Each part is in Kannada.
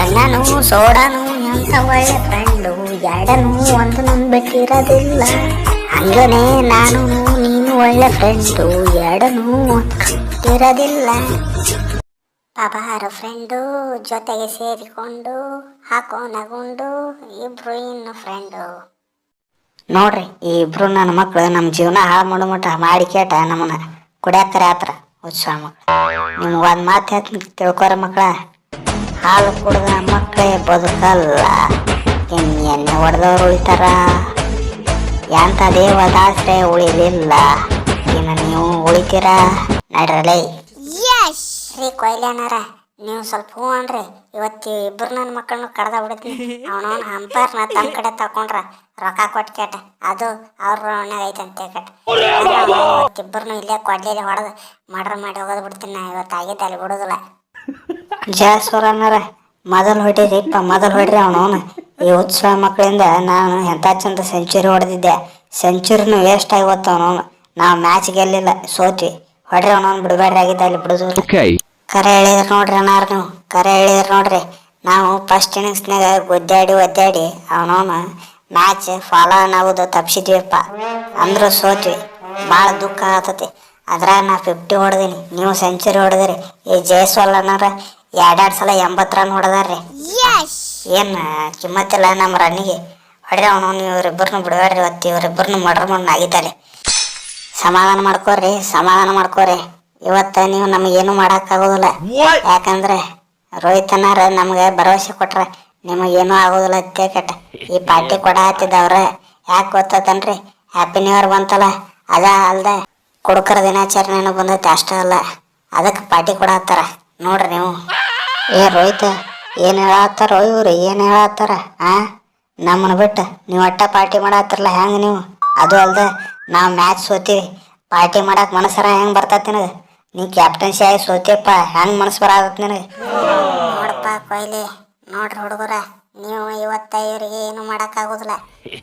ಎಣ್ಣನು, ಸೋಡನು ಎಂತ ಒಳ್ಳೆ ಫ್ರೆಂಡು ಎರಡನು ಒಂದು ನನ್ ಬಿಟ್ಟಿರೋದಿಲ್ಲ ಹಂಗನೇ ನಾನು, ನೀನು ಒಳ್ಳೆ ಫ್ರೆಂಡು ಎರಡನು ಇರೋದಿಲ್ಲ ಪಬಾರು ಫ್ರೆಂಡು ಜೊತೆಗೆ ಸೇರಿಕೊಂಡು ಹಾಕೋ ನಗುಂಡು ಇಬ್ರು ಇನ್ನು ಫ್ರೆಂಡು ನೋಡ್ರಿ ಈ ಇಬ್ರು ನನ್ನ ಮಕ್ಳು ನಮ್ಮ ಜೀವನ ಹಾಳು ಮಾಡೋ ಮಟ್ಟ ಮಾಡಿ ಕೇಟ ನಮ್ಮನ್ನ. ಕುಡಿಯಾಕರೆ ಆತ್ರ ಉತ್ಸಾಹ ಮಕ್ಕಳು ನಿಮ್ಗೆ ಒಂದು ಮಾತು ಹೇಳ್ತೀನಿ, ತಿಳ್ಕೊರ ಮಕ್ಳ. ಹಾಲು ಕುಡ್ದ ಮಕ್ಕಳೇ ಬದುಕಲ್ಲ. ಎಣ್ಣೆ ಹೊಡೆದವ್ರು ಉಳಿತಾರ. ಎಂಥ ದೇವದಾಸ್ರೆ ಉಳಿಲಿಲ್ಲ. ಇನ್ನು ನೀವು ಉಳಿತೀರಾ? ನಡ್ರಲೇ. ರೀ ಕೊಯ್ಲಣ್ಣರ ನೀವು ಸ್ವಲ್ಪ ಹೂ ಅನ್ರಿ. ಇವತ್ತು ಇಬ್ರು ನನ್ನ ಮಕ್ಕಳನ್ನ ಕಡ್ದ ಬಿಡ್ತೀನಿ. ಅವನವನ್ ಹಂಪರ್ನ ತಮ್ಮ ಕಡೆ ತಕೊಂಡ್ರ ರೊಕ್ಕ ಕೊಟ್ಟು ಕೇಟ. ಅದು ಅವ್ರ ರೋಣಾಗ ಐತಂತೆ ಕೇಟ ಇವತ್ತಿಬ್ಬರನ್ನು ಇಲ್ಲೇ ಕೊಡ್ಲಿಲ್ಲ, ಹೊಡೆದು ಮರ್ಡರ್ ಮಾಡಿ ಹೋಗೋದು ಬಿಡ್ತೀನಿ ನಾ. ಇವತ್ತು ಆಗಿದ್ದ ಅಲ್ಲಿ ಬಿಡೋದಿಲ್ಲ. ಜಾಸ್ವರಣ್ಣರ ಮೊದಲು ಹೊಡಿರಿಪ್ಪ ಮೊದಲು ಹೊಡ್ರಿ ಅವನು ಈ ಉತ್ಸವ ಮಕ್ಕಳಿಂದ ನಾನು ಎಂತ ಚಂದ ಸೆಂಚುರಿ ಹೊಡೆದಿದ್ದೆ. ಸೆಂಚುರಿನೂ ವೇಸ್ಟ್ ಆಗಿ ಅವನವನು ನಾವು ಮ್ಯಾಚ್ ಗೆಲ್ಲಿಲ್ಲ ಸೋತ್ವಿ. ಹೊಡ್ರಿ ಅವನವನು ಬಿಡಬೇಡ್ರಿ ಆಗಿದ್ದ ಅಲ್ಲಿ ಬಿಡುದು. ಕರೆ ಹೇಳಿದ್ರ ನೋಡ್ರಿ ಅಣ್ಣಾರ ನೀವು. ಕರೆ ಹೇಳಿದ್ರ ನೋಡ್ರಿ. ನಾವು ಫಸ್ಟ್ ಇನ್ನಿಂಗ್ಸ್ನಾಗ ಗುದ್ದಾಡಿ ಒದ್ದಾಡಿ ಅವನವನು ಮ್ಯಾಚ್ ಫಾಲೋ ಆಗೋದು ತಪ್ಸಿದ್ವಿಪ್ಪ. ಅಂದ್ರೂ ಸೋತ್ವಿ. ಭಾಳ ದುಃಖ ಆಗತತಿ. ಅದ್ರಾಗ ನಾ ಫಿಫ್ಟಿ ಹೊಡೆದೀನಿ. ನೀವು ಸೆಂಚುರಿ ಹೊಡೆದಿರಿ. ಈ ಜಯಸ್ವಾಲ್ ಅನ್ನಾರ ಎರಡೆರಡು ಸಲ ಎಂಬತ್ತು ರನ್ ಹೊಡೆದಾರ್ರಿ. ಏನು ಕಿಮ್ಮತ್ತಿಲ್ಲ ನಮ್ಮ ರನ್ನಿಗೆ ಹೊಡೆದ ಅವನು ಇವ್ರಿಬ್ಬರನ್ನು ಬಿಡಬೇಡ್ರಿ ಇವತ್ತು ಇವ್ರಿಬ್ಬರನ್ನು ಮರ್ಡರ್ ಮಾಡಿ ಆಗಿದ್ದಾರೆ ಸಮಾಧಾನ ಮಾಡ್ಕೋರಿ ಸಮಾಧಾನ ಮಾಡ್ಕೋರಿ. ಇವತ್ತ ನೀವು ನಮಗೇನು ಮಾಡೋಕ್ಕಾಗೋದಿಲ್ಲ ಯಾಕಂದ್ರೆ ರೋಹಿತ್ ಅನ್ನಾರ ನಮ್ಗೆ ಭರವಸೆ ಕೊಟ್ರೆ ನಿಮಗೇನು ಆಗೋದಿಲ್ಲ ಅಂತ ಕೆಟ್ಟ ಈ ಪಾರ್ಟಿ ಕೊಡ ಹತ್ತಿದವ್ರ ಯಾಕೆ ಗೊತ್ತತನ್ರಿ? ಹ್ಯಾಪಿ ನ್ಯೂ ಇಯರ್ ಬಂತಲ್ಲ. ಅದ ಅಲ್ದೆ ಕುಡುಕರ ದಿನಾಚರಣೆನೂ ಬಂದೈತೆ ಅಷ್ಟೇ ಅಲ್ಲ. ಅದಕ್ಕೆ ಪಾರ್ಟಿ ಕೊಡ ಹತ್ತಾರ ನೋಡ್ರಿ ನೀವು. ಏ ರೋಹಿತ ಏನು ಹೇಳತ್ತಾರೋ ಇವ್ರು ಏನು ಹೇಳತ್ತಾರ ಆ? ನಮ್ಮನ್ನ ಬಿಟ್ಟು ನೀವು ಒಟ್ಟ ಪಾರ್ಟಿ ಮಾಡತ್ತಿರಲ್ಲ ಹೆಂಗೆ ನೀವು? ಅದು ಅಲ್ದ ನಾವು ಮ್ಯಾಚ್ ಸೋತೀವಿ. ಪಾರ್ಟಿ ಮಾಡಕ್ ಮನಸ್ಸರ ಹೆಂಗ್ ಬರ್ತೈತಿ ನಿನಗೆ? ನೀ ಕ್ಯಾಪ್ಟನ್ಸಿ ಆಗಿ ಸೋತಿಯಪ್ಪ ಹೆಂಗ್ ಮನಸ್ಸು ಬರತ್ತ ನಿನಗೆ? ನೋಡಪ್ಪ ಕೊಯ್ಲಿ ನೋಡ್ರಿ ಹುಡುಗರ ನೀವು ಇವತ್ತ ಇವ್ರಿಗೆ ಏನು ಮಾಡಕ್ಕಾಗೋದಿಲ್ಲ.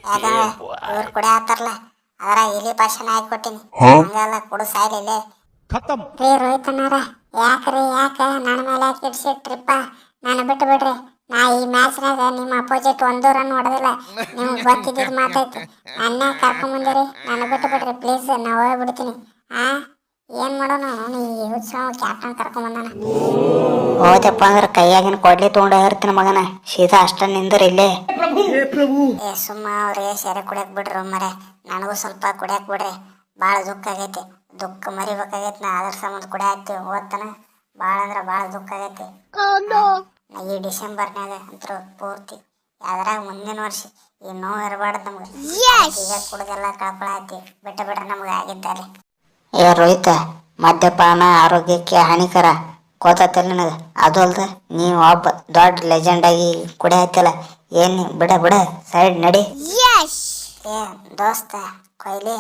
ಯಾಕಂದ್ರೆ ಇವ್ರು ಕುಡಿ ಆತಾರಲ್ಲ ಅದರ ಇಲಿ ಭಾಷಣ ಹಾಕಿ ಕೊಟ್ಟಿನಿ ಹಂಗಲ್ಲ ಕುಡು ಖತಮ್. ಏ ರೋಹಿತ್ ಅಣ್ಣಾರ ಯಾಕ್ರಿ ಯಾಕ? ನನ್ನ ಮೇಲೆ ಯಾಕೆ ಇಡ್ಸಿಟ್ರಿಪ್ಪ? ನಾನು ಬಿಟ್ಟು ಬಿಡ್ರಿ. ನಾ ಈ ಮ್ಯಾಚ್ನಾಗ ನಿಮ್ಮ ಅಪೋಸಿಟ್ ಒಂದು ರನ್ ಹೊಡೆದಿಲ್ಲ. ನಿಮ್ಗೆ ಗೊತ್ತಿದ್ದಿದ್ದು ಮಾತೈತಿ ಅನ್ನ ಕರ್ಕೊಂಡ್ ಬಂದಿರಿ. ನಾನು ಬಿಟ್ಟು ಬಿಡ್ರಿ. ಪ್ಲೀಸ್ ನಾ ಹೋಗ್ಬಿಡ್ತೀನಿ ಆ ಏನ್ ಮಾಡೋಣ? ಅವ್ನು ಈ ಉತ್ಸವ ಕ್ಯಾಪ್ಟನ್ ಕರ್ಕೊಂಬಂದಾನ ಹೋದಪ್ಪ ಅಂದ್ರೆ ಕೈಯಾಗಿನ ಕೊಡ್ಲಿ ತೊಗೊಂಡು ಇರ್ತೀನಿ ಮಗನ. ಸೀದಾ ಅಷ್ಟ ನಿಂದ್ರಿ ಇಲ್ಲೇ. ಏ ಸುಮ್ಮ ಅವ್ರಿಗೆ ಸೆರೆ ಕುಡಿಯಕ್ ಬಿಡ್ರಿ ಮರೆ. ನನಗೂ ಸ್ವಲ್ಪ ಕುಡಿಯಕ್ ಬಿಡ್ರಿ. ಭಾಳ ದುಃಖ ಆಗೈತಿ. ದುಃಖ ಮರಿಬೇಕಾಗೈತಿ ನಾ ಅದ್ರ ಸಂಬಂಧ ಕುಡಿಯಾಕ್ತಿ ಓದ್ತಾನ. ಭಾಳ ಅಂದ್ರೆ ಭಾಳ ದುಃಖ ಆಗೈತಿ. ಈ ಡಿಸೆಂಬರ್ನಾಗ ಅಂತೂ ಪೂರ್ತಿ. ಯಾವ್ದ್ರಾಗ ಮುಂದಿನ ವರ್ಷ ಈ ನೋವು ಇರಬಾರ್ದು ನಮ್ಗೆ. ಈಗ ಕುಡ್ದೆಲ್ಲ ಕಳ್ಕೊಳತಿ ಬಿಟ್ಟ ಬಿಟ್ರೆ ನಮ್ಗೆ ಆಗಿದ್ದಾರೆ. ಏ ರೋಹಿತ ಮದ್ಯಪಾನ ಆರೋಗ್ಯಕ್ಕೆ ಹಾನಿಕರ. ಗೊತ್ತಲ್ಲ ನನಗೆ. ಅದು ಅಲ್ದ ನೀವು ಒಬ್ಬ ದೊಡ್ಡ ಲೆಜೆಂಡ್ ಆಗಿ ಕುಡಿಯತ್ತಿಲ್ಲ ಏನು ಬಿಡ ಬಿಡ ಸೈಡ್ ನಡಿ. ಏ ದೋಸ್ತ ಕೊಯ್ಲಿ.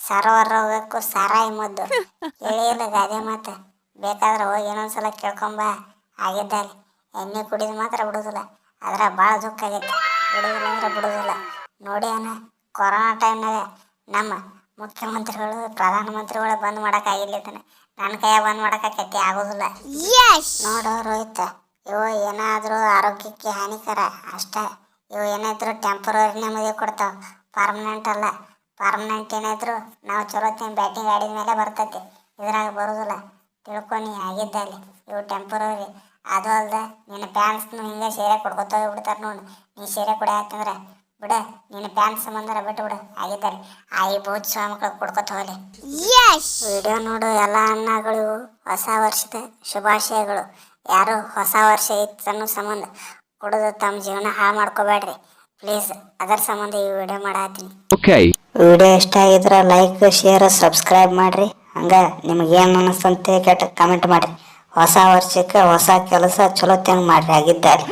ಸರೋವರ ಹೋಗಕ್ಕೂ ಸಾರಾಯಿ ಮದ್ದು. ಹೇಳಿಲ್ಲ ಗಾದೆ ಮಾತು. ಬೇಕಾದ್ರೆ ಹೋಗಿ ಇನ್ನೊಂದ್ಸಲ ಕೇಳ್ಕೊಂಬ. ಆಗಿದ್ದಾನೆ. ಎಣ್ಣೆ ಕುಡಿದು ಮಾತ್ರ ಬಿಡುದಿಲ್ಲ. ಅದ್ರ ಭಾಳ ದುಃಖ ಆಗೈತೆ. ಬಿಡುದಿಲ್ಲ ಅಂದ್ರೆ ಬಿಡುದಿಲ್ಲ. ನೋಡಿ ಅಣ್ಣ ಕೊರೋನಾ ಟೈಮ್ನಾಗ ನಮ್ಮ ಮುಖ್ಯಮಂತ್ರಿಗಳು ಪ್ರಧಾನಮಂತ್ರಿಗಳು ಬಂದ್ ಮಾಡೋಕ್ಕಾಗಿಲ್ಲ ಇದನ್ನ ನನ್ನ ಕೈಯಾಗ ಬಂದ್ ಮಾಡೋಕ್ಕಾಕೈತಿ ಆಗೋದಿಲ್ಲ. ನೋಡು ರೋಹಿತ್ ಇವು ಏನಾದರೂ ಆರೋಗ್ಯಕ್ಕೆ ಹಾನಿಕರ ಅಷ್ಟೇ. ಇವು ಏನಾದರೂ ಟೆಂಪರರಿ ನಮಗೆ ಕೊಡ್ತಾವ ಪರ್ಮನೆಂಟ್ ಅಲ್ಲ. ಪರ್ಮನೆಂಟ್ ಏನಾದರೂ ನಾವು ಚಲೋ ಬ್ಯಾಟಿಂಗ್ ಆಡಿದ ಮೇಲೆ ಬರ್ತೈತಿ. ಇದ್ರಾಗ ಬರೋದಿಲ್ಲ. ತಿಳ್ಕೊನಿ ಆಗಿದ್ದಲ್ಲಿ. ಇವು ಟೆಂಪರರಿ ಅದು ಅಲ್ದ ನಿನ್ನ ಪ್ಯಾಂಟ್ಸ್ನು ಹಿಂಗೆ ಸೀರೆ ಕೊಡ್ಕೊತ ಹೋಗ್ಬಿಡ್ತಾರೆ ನೋಡು. ನೀ ಸೀರೆ ಕೊಡ ಯಾಕಂದ್ರೆ ಬಿಡ ನಿನ್ನ ಪ್ಯಾಂಟ್ಸ್ ಸಂಬಂಧ ಬಿಟ್ಟು ಬಿಡು. ಆಗಿದ್ದಾರೆ ಆಯಿ ಬಹುತ್ ಸ್ವಾಮಿಗಳು ಕೊಡ್ಕೊತ ಹೋಗಲಿ. ವಿಡಿಯೋ ನೋಡು ಎಲ್ಲ ಅಣ್ಣಗಳು ಹೊಸ ವರ್ಷದ ಶುಭಾಶಯಗಳು. ಯಾರು ಹೊಸ ವರ್ಷ ಇತ್ತು ಅನ್ನೋ ಸಂಬಂಧ ಕುಡಿದು ತಮ್ಮ ಜೀವನ ಹಾಳು ಮಾಡ್ಕೋಬೇಡ್ರಿ. ಪ್ಲೀಸ್ ಅದರ ಸಂಬಂಧ ಈ ವಿಡಿಯೋ ಮಾಡತ್ತೀನಿ. ಓಕೆ ವಿಡಿಯೋ ಇಷ್ಟ ಆಗಿದ್ರೆ ಲೈಕ್ ಶೇರ್ ಸಬ್ಸ್ಕ್ರೈಬ್ ಮಾಡ್ರಿ. ಹಂಗ ನಿಮ್ಗೆ ಏನು ಅನಿಸ್ತಂತೆ ಕೆಟ್ಟ ಕಮೆಂಟ್ ಮಾಡ್ರಿ. ಹೊಸ ವರ್ಷಕ್ಕೆ ಹೊಸ ಕೆಲಸ ಚಲೋ ತಂಗ್ ಮಾಡ್ರಿ ಆಗಿದ್ದಾರೆ